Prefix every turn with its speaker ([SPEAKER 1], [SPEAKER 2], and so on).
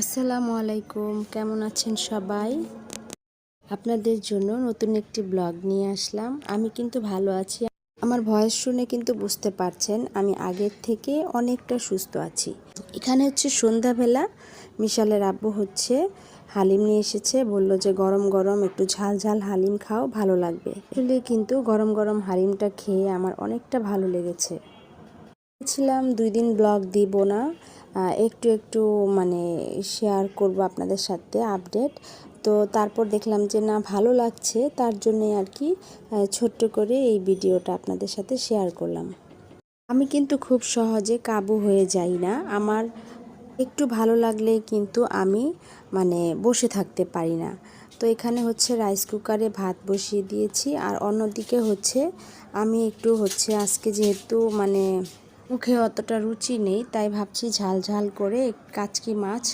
[SPEAKER 1] আসসালামু আলাইকুম, কেমন আছেন সবাই? আপনাদের জন্য নতুন একটি ব্লগ নিয়ে আসলাম। আমি কিন্তু ভালো আছি। আমার ভয়েস শুনে কিন্তু বুঝতে পারছেন আমি আগের থেকে অনেকটা সুস্থ আছি। এখানে হচ্ছে সন্ধ্যাবেলা মিশালের আব্বু হচ্ছে হালিম নিয়ে এসেছে, বলল যে গরম গরম একটু ঝাল ঝাল হালিম খাও, ভালো লাগবে। আসলে কিন্তু গরম গরম হালিমটা খেয়ে আমার অনেকটা ভালো লেগেছে। ছিলাম দুই দিন ব্লগ দিব না একটু একটু মানে শেয়ার করব আপনাদের সাথে আপডেট তো তারপর দেখলাম যে, না, ভালো লাগছে, তার জন্যে আর কি ছোট্ট করে এই ভিডিওটা আপনাদের সাথে শেয়ার করলাম। আমি কিন্তু খুব সহজে কাবু হয়ে যাই না। আমার একটু ভালো লাগলে কিন্তু আমি মানে বসে থাকতে পারি না। তো এখানে হচ্ছে রাইস কুকারে ভাত বসিয়ে দিয়েছি। আর অন্যদিকে হচ্ছে আমি একটু হচ্ছে আজকে যেহেতু মানে মুখে অতটা রুচি নেই তাই ভাবছি ঝাল ঝাল করে কাচকি মাছ